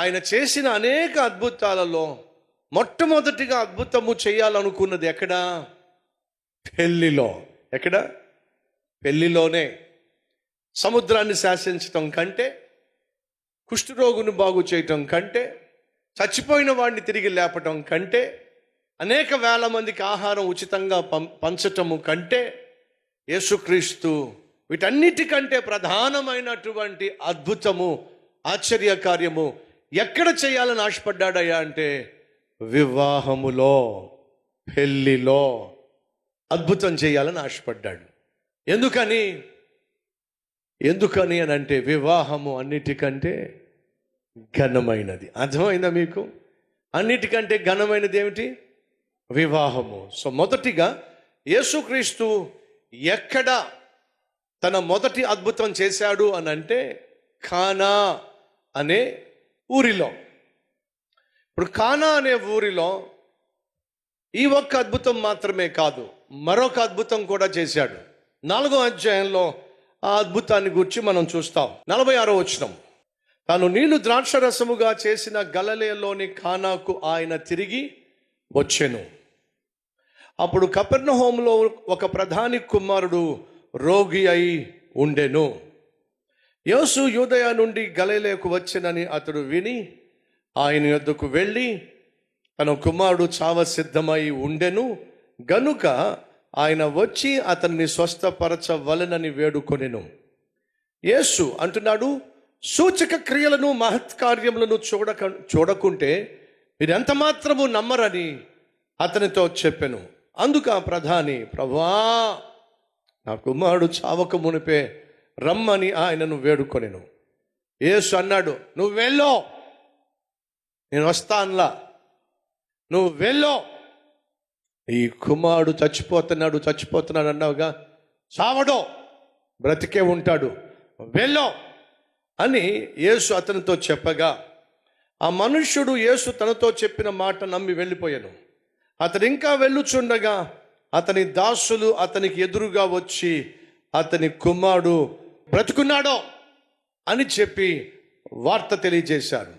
ఆయన చేసిన అనేక అద్భుతాలలో మొట్టమొదటిగా అద్భుతము చేయాలనుకున్నది ఎక్కడ? పెళ్ళిలో ఎక్కడ? పెళ్ళిలోనే సముద్రాన్ని శాసించటం కంటే కుష్ఠరోగును బాగు చేయటం కంటే చచ్చిపోయిన వాడిని తిరిగి లేపటం కంటే అనేక వేల మందికి ఆహారం ఉచితంగా పం పంచటము కంటే యేసుక్రీస్తు వీటన్నిటికంటే ప్రధానమైనటువంటి అద్భుతము ఆశ్చర్యకార్యము ఎక్కడ చేయాలని ఆశపడ్డాడయ్యా అంటే వివాహములో పెళ్ళిలో అద్భుతం చేయాలని ఆశపడ్డాడు. ఎందుకని? ఎందుకని అని అంటే వివాహము అన్నిటికంటే ఘనమైనది. అర్థమైందా మీకు? అన్నిటికంటే ఘనమైనది ఏమిటి? వివాహము. సో మొదటిగా యేసుక్రీస్తు ఎక్కడ తన మొదటి అద్భుతం చేశాడు అని అంటే ఖానా అనే ఊరిలో. ఇప్పుడు కానా అనే ఊరిలో ఈ ఒక్క అద్భుతం మాత్రమే కాదు మరొక అద్భుతం కూడా చేశాడు. నాలుగో అధ్యాయంలో ఆ అద్భుతాన్ని గురించి మనం చూస్తాం. నలభై ఆరో వచనం. తాను నీళ్ళు ద్రాక్షరసముగా చేసిన గలలేలోని ఖానాకు ఆయన తిరిగి వచ్చెను. అప్పుడు కపెర్నహోంలో ఒక ప్రధాని కుమారుడు రోగి అయి ఉండెను. యోసు యూదయ నుండి గలలేకు వచ్చినని అతడు విని ఆయన యొద్దకు వెళ్ళి తన కుమారుడు చావ సిద్ధమై ఉండెను. గనుక ఆయన వచ్చి అతన్ని స్వస్థపరచవలనని వేడుకొనెను. యేసు అంటున్నాడు సూచక క్రియలను మహత్కార్యములను చూడక చూడకుంటే మీరు ఎంత మాత్రము నమ్మరని అతనితో చెప్పెను. అందుకు ఆ ప్రధాని ప్రభా నా కుమారుడు చావక మునిపే రమ్మని ఆయనను వేడుకొనిను. యేసు అన్నాడు నువ్వు వెళ్ళో. నేను వస్తానులా. నువ్వు వెళ్ళో. ఈ కుమారుడు చచ్చిపోతున్నాడు చచ్చిపోతున్నాడు అన్నావుగా. చావడో బ్రతికే ఉంటాడు. వెళ్ళో. అని యేసు అతనితో చెప్పగా ఆ మనుష్యుడు యేసు తనతో చెప్పిన మాట నమ్మి వెళ్ళిపోయాను. అతను ఇంకా వెళ్ళుచుండగా అతని దాసులు అతనికి ఎదురుగా వచ్చి అతని కుమారుడు బ్రతుకున్నాడో అని చెప్పి వార్త తెలియజేశారు.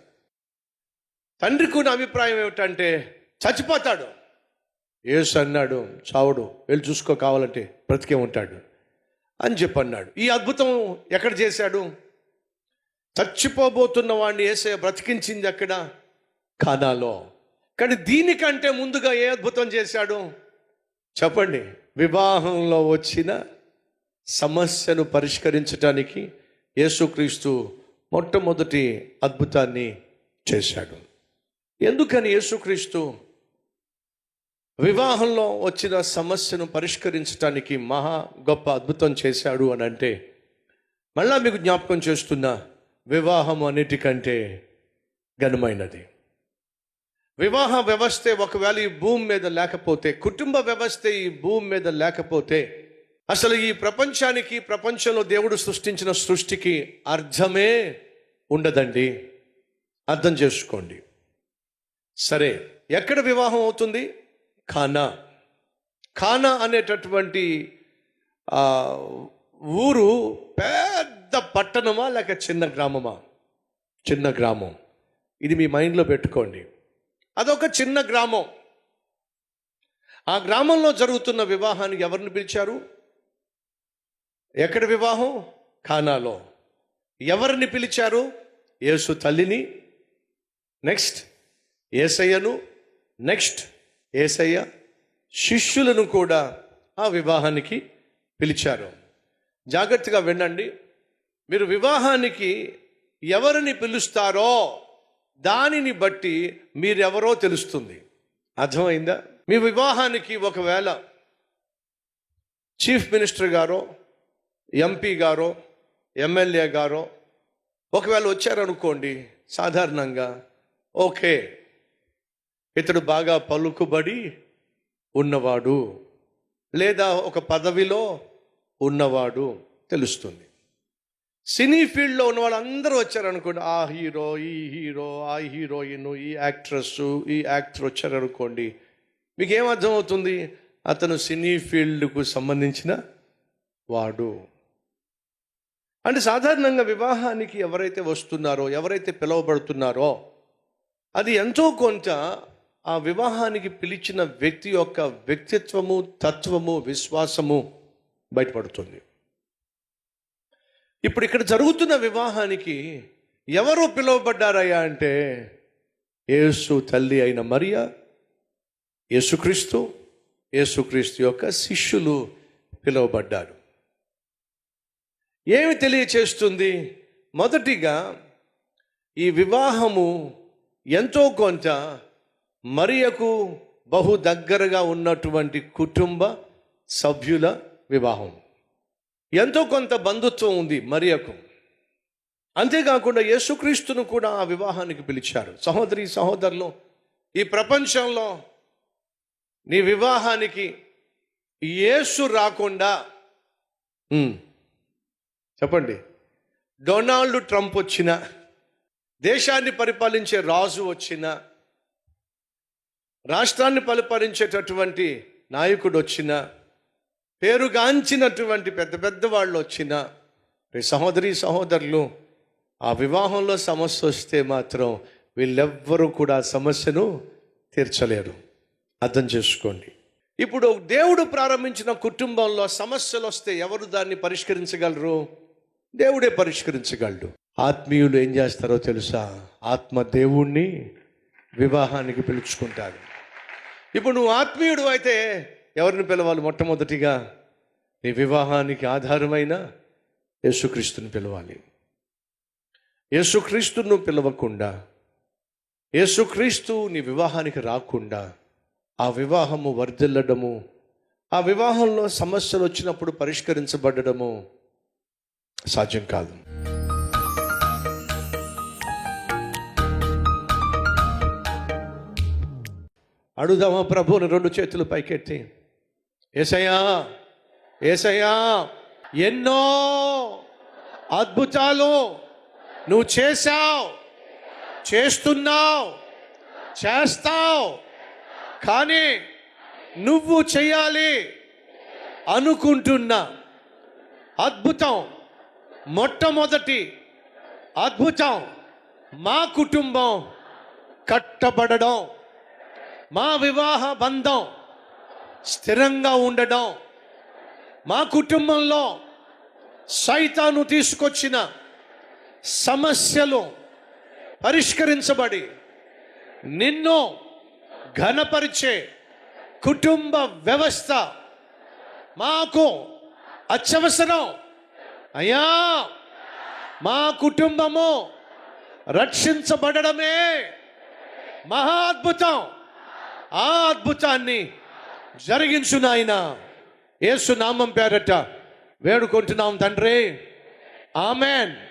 తండ్రికి ఉన్న అభిప్రాయం ఏమిటంటే చచ్చిపోతాడు. యేసు అన్నాడు చావుడు వెళ్ళి చూసుకో కావాలంటే బ్రతికే ఉంటాడు. అని చెప్పి అన్నాడు ఈ అద్భుతం ఎక్కడ చేశాడు? చచ్చిపోబోతున్న వాడిని ఏసే బ్రతికించింది అక్కడ కానాలో కానీ దీనికంటే ముందుగా ఏ అద్భుతం చేశాడు? చెప్పండి వివాహంలో వచ్చిన సమస్యను పరిష్కరించడానికి యేసుక్రీస్తు మొట్టమొదటి అద్భుతాన్ని చేశాడు. ఎందుకని యేసుక్రీస్తు వివాహంలో వచ్చిన సమస్యను పరిష్కరించడానికి మహా గొప్ప అద్భుతం చేశాడు అని అంటే మళ్ళా మీకు జ్ఞాపకం చేస్తున్నా వివాహం అన్నిటికంటే ఘనమైనది. వివాహ వ్యవస్థ ఒకవేళ ఈ భూమి మీద లేకపోతే కుటుంబ వ్యవస్థ ఈ భూమి మీద లేకపోతే అసలు ఈ ప్రపంచానికి ప్రపంచంలో దేవుడు సృష్టించిన సృష్టికి అర్థమే ఉండదండి. అర్థం చేసుకోండి. సరే ఎక్కడ వివాహం అవుతుంది? ఖానా. ఖానా అనేటటువంటి ఊరు పెద్ద పట్టణమా లేక చిన్న గ్రామమా? చిన్న గ్రామం. ఇది మీ మైండ్లో పెట్టుకోండి. అదొక చిన్న గ్రామం. ఆ గ్రామంలో జరుగుతున్న వివాహానికి ఎవరిని పిలిచారు? ఎక్కడ వివాహం? ఖానాలో. ఎవరిని పిలిచారు? యేసు తల్లిని. నెక్స్ట్ ఏసయ్యను. నెక్స్ట్ ఏసయ్య శిష్యులను కూడా ఆ వివాహానికి పిలిచారు. జాగ్రత్తగా వినండి. మీరు వివాహానికి ఎవరిని పిలుస్తారో దానిని బట్టి మీరెవరో తెలుస్తుంది. అర్థమైందా? మీ వివాహానికి ఒకవేళ చీఫ్ మినిస్టర్ గారో ఎంపీ గారో ఎమ్మెల్యే గారో ఒకవేళ వచ్చారనుకోండి సాధారణంగా ఓకే ఇతడు బాగా పలుకుబడి ఉన్నవాడు లేదా ఒక పదవిలో ఉన్నవాడు తెలుస్తుంది. సినీ ఫీల్డ్లో ఉన్న వాళ్ళందరూ వచ్చారనుకోండి ఆ హీరో ఈ హీరో ఆ హీరోయిన్ ఈ యాక్ట్రెస్ ఈ యాక్టర్ వచ్చారనుకోండి మీకు ఏం అర్థమవుతుంది అతను సినీ ఫీల్డ్కు సంబంధించిన వాడు. అంటే సాధారణంగా వివాహానికి ఎవరైతే వస్తున్నారో ఎవరైతే పిలువబడుతున్నారో అది ఎంతో కొంత ఆ వివాహానికి పిలిచిన వ్యక్తి యొక్క వ్యక్తిత్వము తత్వము విశ్వాసము బయటపడుతుంది. ఇప్పుడు ఇక్కడ జరుగుతున్న వివాహానికి ఎవరు పిలువబడ్డారయ్యా అంటే యేసు తల్లి అయిన మరియా యేసుక్రీస్తు యేసుక్రీస్తు యొక్క శిష్యులు పిలువబడ్డారు. ఏమి తెలియచేస్తుంది? మొదటిగా ఈ వివాహము ఎంతో కొంత మరియకు బహు దగ్గరగా ఉన్నటువంటి కుటుంబ సభ్యుల వివాహం. ఎంతో కొంత బంధుత్వం ఉంది మరియకు. అంతేకాకుండా యేసుక్రీస్తును కూడా ఆ వివాహానికి పిలిచారు. సహోదరి సహోదరులు ఈ ప్రపంచంలో నీ వివాహానికి యేసు రాకుండా చెప్పండి. డొనాల్డ్ ట్రంప్ వచ్చిన దేశాన్ని పరిపాలించే రాజు వచ్చిన రాష్ట్రాన్ని పరిపాలించేటటువంటి నాయకుడు వచ్చిన పేరుగాంచినటువంటి పెద్ద పెద్ద వాళ్ళు వచ్చిన సహోదరి సహోదరులు ఆ వివాహంలో సమస్య వస్తే మాత్రం వీళ్ళెవ్వరూ కూడా సమస్యను తీర్చలేరు. అర్థం చేసుకోండి. ఇప్పుడు దేవుడు ప్రారంభించిన కుటుంబంలో సమస్యలు వస్తే ఎవరు దాన్ని పరిష్కరించగలరు? దేవుడే పరిష్కరించగలడు. ఆత్మీయులు ఏం చేస్తారో తెలుసా? ఆత్మ దేవుణ్ణి వివాహానికి పిలుచుకుంటారు. ఇప్పుడు నువ్వు ఆత్మీయుడు అయితే ఎవరిని పిలవాలి మొట్టమొదటిగా? నీ వివాహానికి ఆధారమైన యేసుక్రీస్తుని పిలవాలి. యేసుక్రీస్తును పిలవకుండా యేసుక్రీస్తు నీ వివాహానికి రాకుండా ఆ వివాహము వర్ధిల్లడము ఆ వివాహంలో సమస్యలు వచ్చినప్పుడు పరిష్కరించబడము సాధ్యం కాదు. అడుగుదామా ప్రభువుని రెండు చేతులు పైకెత్తి. ఏసయ్యా ఏసయ్యా ఎన్నో అద్భుతాలు నువ్వు చేశావు చేస్తున్నావు చేస్తావు కానీ నువ్వు చేయాలి అనుకుంటున్నా. అద్భుతం. మొట్టమొదటి అద్భుతం మా కుటుంబం కట్టబడడం మా వివాహ బంధం స్థిరంగా ఉండడం మా కుటుంబంలో సైతాను తీసుకొచ్చిన సమస్యలు పరిష్కరించబడి నిన్ను ఘనపరిచే కుటుంబ వ్యవస్థ మాకు అత్యవసరం. అయ్యా మా కుటుంబము రక్షించబడమే మహా అద్భుతం. ఆ అద్భుతాన్ని జరిగించు నాయన. ఏసు నామం పేరట వేడుకుంటున్నాం తండ్రి. ఆమెన్.